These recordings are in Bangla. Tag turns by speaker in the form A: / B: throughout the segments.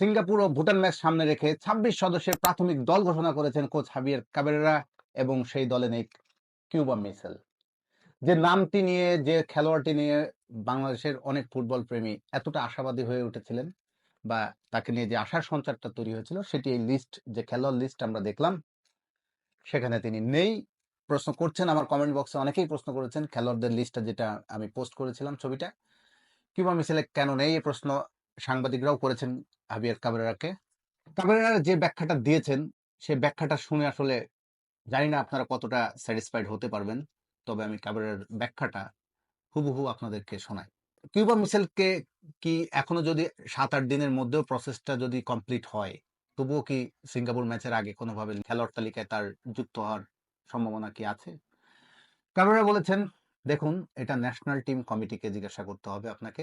A: সিঙ্গাপুর ও ভুটান ম্যাচ সামনে রেখে ছাব্বিশ সদস্যের প্রাথমিক দল ঘোষণা করেছেন কোচ হাবিয়ার কাবেরেরা এবং সেই দলে নেই কিউবা মিসেল। যে নামটি নিয়ে, যে খেলোয়াড়টি নিয়ে বাংলাদেশের অনেক ফুটবল প্রেমী এতটা আশাবাদী হয়ে উঠেছিলেন বা তাকে নিয়ে যে আশার সঞ্চারটা তৈরি হয়েছিল, সেটি এই লিস্ট যে খেলোয়াড় লিস্ট আমরা দেখলাম, সেখানে তিনি নেই। প্রশ্ন করছেন, আমার কমেন্ট বক্সে অনেকেই প্রশ্ন করেছেন, খেলোয়াড়দের লিস্টটা যেটা আমি পোস্ট করেছিলাম ছবিটা, কিউবা মিসেলে কেন নেই এই প্রশ্ন সাংবাদিকরাও করেছেন হাবিয়ার কাবেরাকে কাবেরা যে ব্যাখ্যাটা দিয়েছেন, সে ব্যাখ্যাটা শুনে আসলে জানি না আপনারা কতটা স্যাটিসফাইড হতে পারবেন, তবে আমি কাবেরার ব্যাখ্যাটা হুবহু আপনাদেরকে শোনাই। কিউবা মিসেলকে কি এখনও যদি সাত আট দিনের মধ্যেও প্রসেসটা যদি কমপ্লিট হয়, তবুও কি সিঙ্গাপুর ম্যাচের আগে কোনোভাবে খেলোয়াড় তালিকায় তার যুক্ত হওয়ার সম্ভাবনা কি আছে? কাবেরা বলেছেন, দেখুন, এটা ন্যাশনাল টিম কমিটিকে জিজ্ঞাসা করতে হবে আপনাকে।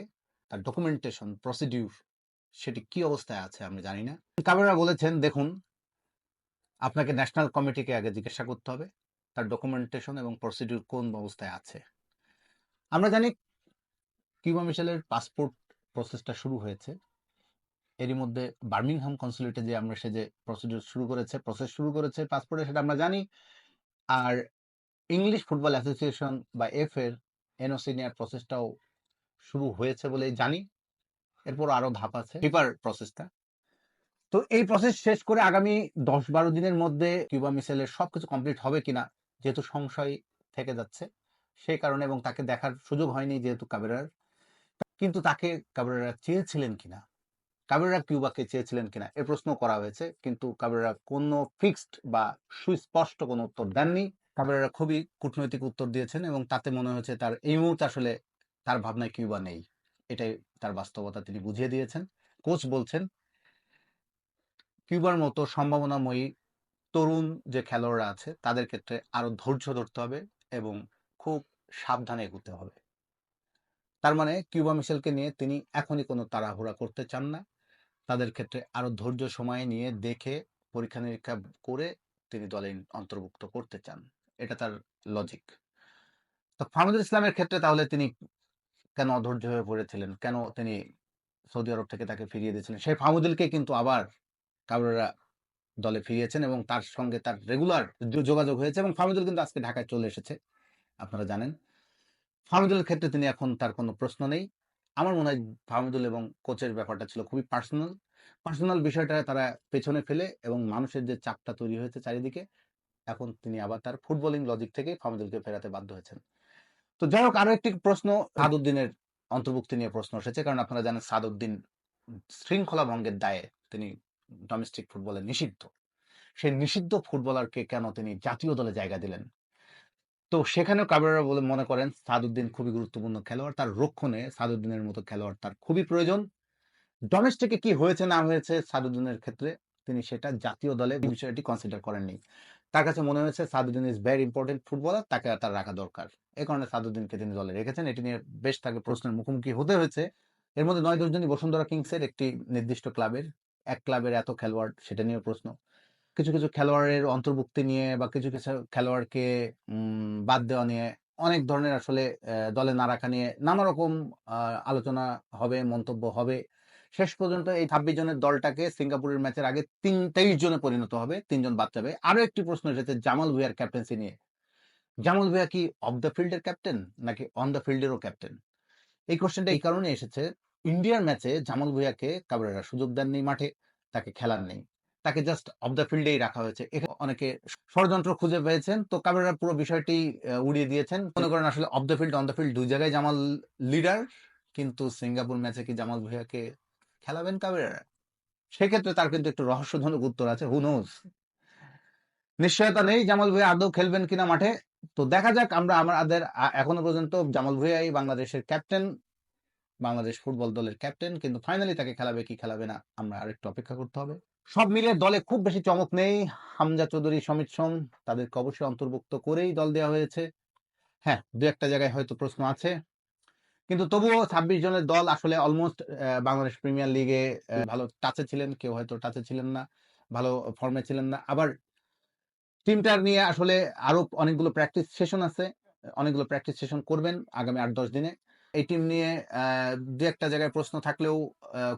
A: তার ডকুমেন্টেশন প্রসিডিউর সেটি কি অবস্থায় আছে আমি জানি না। কাবেরা বলেছেন, দেখুন, আপনাকে ন্যাশনাল কমিটিকে আগে জিজ্ঞাসা করতে হবে, তার ডকুমেন্টেশন এবং প্রসিডিউর কোন অবস্থায় আছে? আমরা জানি কিউবা মিশেলের পাসপোর্ট প্রসেসটা শুরু হয়েছে। এরই মধ্যে বার্মিংহাম কনসুলেটে যে আমরা সে যে প্রসিডিউর শুরু করেছে প্রসেস শুরু করেছে পাসপোর্টে সেটা আমরা জানি। আর ইংলিশ ফুটবল অ্যাসোসিয়েশন বা এফ এর এনওসি নেওয়ার প্রসেসটাও শুরু হয়েছে বলে জানি। এরপর আরও ধাপ আছে। পেপার প্রসেসটা তো এই প্রসেস শেষ করে আগামী দশ বারো দিনের মধ্যে কিউবা মিসেলের সবকিছু কমপ্লিট হবে কিনা যেহেতু সংশয় থেকে যাচ্ছে সেই কারণে এবং তাকে দেখার সুযোগ হয়নি যেহেতু কাবেরার কিন্তু তাকে কাবেরারা চেয়েছিলেন কিনা? কাবেরা কিউবাকে চেয়েছিলেন কিনা? এ প্রশ্ন করা হয়েছে। কিন্তু কাবেরা কোনো ফিক্সড বা সুস্পষ্ট কোনো উত্তর দেননি। কাবেরা খুবই কূটনৈতিক উত্তর দিয়েছেন এবং তাতে মনে হয়েছে তার এই মুহূর্তে আসলে তার ভাবনায় কিউবা নেই। এটাই তার বাস্তবতা তিনি বুঝিয়ে দিয়েছেন। কোচ বলছেন, কিউবার মতো সম্ভাবনাময়ী তরুণ যে খেলোয়াড়রা আছে, তাদের ক্ষেত্রে আরও ধৈর্য ধরতে হবে এবং খুব সাবধানে এগুতে হবে। তার মানে কিউবা মিশেলকে নিয়ে তিনি এখনই কোনো তাড়াহুড়া করতে চান না। তাদের ক্ষেত্রে আরও ধৈর্য সময় নিয়ে দেখে, পরীক্ষা নিরীক্ষা করে তিনি দলে অন্তর্ভুক্ত করতে চান। এটা তার লজিক তো ফাহমুদুল ইসলামের ক্ষেত্রে তাহলে তিনি কেন অধৈর্য হয়ে পড়েছিলেন? কেন তিনি সৌদি আরব থেকে তাকে ফিরিয়ে দিয়েছিলেন? সেই ফাহমুদুলকে কিন্তু আবার কাবরেরা দলে ফিরিয়েছেন এবং তার সঙ্গে তার রেগুলার যোগাযোগ হয়েছে এবং ফাহমুদুল কিন্তু আজকে ঢাকায় চলে এসেছে। আপনারা জানেন। ফাহমুদুলের ক্ষেত্রে তিনি এখন তার কোনো প্রশ্ন নেই। আমার মনে হয় ফাহমুদুল এবং কোচের ব্যাপারটা ছিল খুবই পার্সোনাল পার্সোনাল বিষয়টা তারা পেছনে ফেলে এবং মানুষের যে চাপটা তৈরি হয়েছে চারিদিকে, এখন তিনি আবার তার ফুটবলিং লজিক থেকে ফাহমুদুলকে ফেরাতে বাধ্য হয়েছেন। তো যাই হোক আরও একটি প্রশ্ন, সাদউদ্দিনের অন্তর্ভুক্তি নিয়ে প্রশ্ন এসেছে, কারণ আপনারা জানেন সাদউদ্দিন শৃঙ্খলা ভঙ্গের দায়ে তিনি ডোমেস্টিক ফুটবলে নিষিদ্ধ। সেই নিষিদ্ধ ফুটবলারকে কেন তিনি জাতীয় দলে জায়গা দিলেন? তো সেখানেও কাবেরা বলে, মনে করেন সাদুদ্দিন খুবই গুরুত্বপূর্ণ খেলোয়াড়, তার রক্ষণে সাদুদ্দিনের মতো খেলোয়াড় তার খুবই প্রয়োজন। ডোমেস্টিকে কি হয়েছে না হয়েছে সাদুদ্দিনের ক্ষেত্রে তিনি সেটা জাতীয় দলে বিষয়টি কনসিডার করেননি। তার কাছে মনে হয়েছে Saaduddin is very important footballer তাকে তার রাখা দরকার। এই কারণে সাদুদ্দিনকে তিনি দলে রেখেছেন। এটি নিয়ে বেশ তাকে প্রশ্নের মুখোমুখি হতে হয়েছে। এর মধ্যে নয় দশজনই বসুন্ধরা কিংসের একটি নির্দিষ্ট ক্লাবের, এক ক্লাবের এত খেলোয়াড়, সেটা নিয়ে প্রশ্ন। কিছু কিছু খেলোয়াড়ের অন্তর্ভুক্তি নিয়ে বা কিছু কিছু খেলোয়াড়কে বাদ দেওয়া নিয়ে অনেক ধরনের আসলে দলে না রাখা নিয়ে নানা রকম আলোচনা হবে, মন্তব্য হবে। শেষ পর্যন্ত এই ছাব্বিশ জনের দলটাকে সিঙ্গাপুরের ম্যাচের আগে তিন, তেইশ জনে পরিণত হবে তিনজন বাদ যাবে। আরও একটি প্রশ্ন এসেছে জামাল ভুইয়ার ক্যাপ্টেন্সি নিয়ে। জামাল ভুইয়া কি অফ দ্য ফিল্ডের ক্যাপ্টেন নাকি অন দ্য ফিল্ডেরও ক্যাপ্টেন এই কোশ্চেনটা এই কারণে এসেছে ইন্ডিয়ার ম্যাচে জামাল ভুইয়াকে কাবরেরা সুযোগ দেননি মাঠে, তাকে খেলার নেই। তাকে জাস্ট অফ দ্য ফিল্ডেই রাখা হয়েছে। এখানে অনেকে ষড়যন্ত্র খুঁজে পেয়েছেন, তো কাবেরা পুরো বিষয়টি উড়িয়ে দিয়েছেন। মনে করেন আসলে off the field on the field দুই জায়গায় জামাল লিডার কিন্তু সিঙ্গাপুর ম্যাচে কি জামাল ভুইয়াকে খেলাবেন কাবেরা সেক্ষেত্রে তার কিন্তু একটু রহস্যজনক উত্তর আছে হু নোজ নিশ্চয়তা নেই জামাল ভুইয়া, আদৌ খেলবেন কিনা মাঠে? তো দেখা যাক, আমরা আমাদের এখনও পর্যন্ত জামাল ভুইয়াই বাংলাদেশের ক্যাপ্টেন বাংলাদেশ ফুটবল দলের ক্যাপ্টেন কিন্তু ফাইনালি তাকে খেলাবে কি খেলাবে না, আমরা আরেকটু অপেক্ষা করতে হবে। সব মিলে দলে খুব বেশি চমক নেই, হামজা চৌধুরী, সমিত সোম, তাদেরকে অবশ্যই অন্তর্ভুক্ত করেই দল দেওয়া হয়েছে। হ্যাঁ দু একটা জায়গায় হয়তো প্রশ্ন আছে। কিন্তু তবুও ছাব্বিশ জনের দল আসলে অলমোস্ট বাংলাদেশ প্রিমিয়ার লিগে ভালো টাচে ছিলেন। কেউ হয়তো টাচে ছিলেন না, ভালো ফর্মে ছিলেন না। আবার টিমটার নিয়ে আসলে আরও অনেকগুলো প্র্যাকটিস সেশন আছে। অনেকগুলো প্র্যাকটিস সেশন করবেন আগামী আট, দশ দিনে। এই টিম নিয়ে দু একটা জায়গায় প্রশ্ন থাকলেও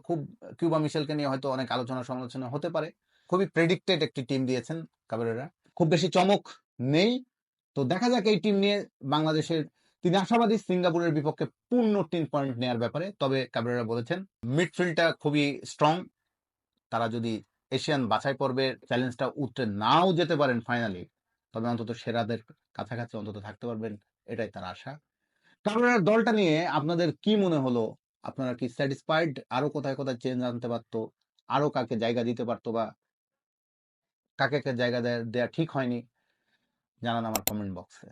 A: খুব কিউবা মিশেলকে নিয়ে হয়তো অনেক আলোচনা সমালোচনা হতে পারে। খুবই প্রেডিক্টেড একটি টিম দিয়েছেন কাবেরেরা খুব বেশি চমক নেই। তো দেখা যাক এই টিম নিয়ে বাংলাদেশের তিনি আশাবাদী সিঙ্গাপুরের বিপক্ষে পূর্ণ তিন পয়েন্ট নেয়ার ব্যাপারে, তবে কাবেরেরা বলেছেন, মিডফিল্ডটা খুবই স্ট্রং তারা যদি এশিয়ান বাছাই পর্বের চ্যালেঞ্জটা উঠতে নাও যেতে পারেন ফাইনালি তবে অন্তত সেরাদের কাছাকাছি অন্তত থাকতে পারবেন, এটাই তার আশা। কাবেরার দলটা নিয়ে আপনাদের কি মনে হলো? আপনারা কি স্যাটিসফাইড আরও কোথায় কোথায় চেঞ্জ আনতে পারতো? আরও কাকে জায়গা দিতে পারতো বা কাকে কাকে জায়গা দেয়া ঠিক হয়নি? জানান আমার কমেন্ট বক্সে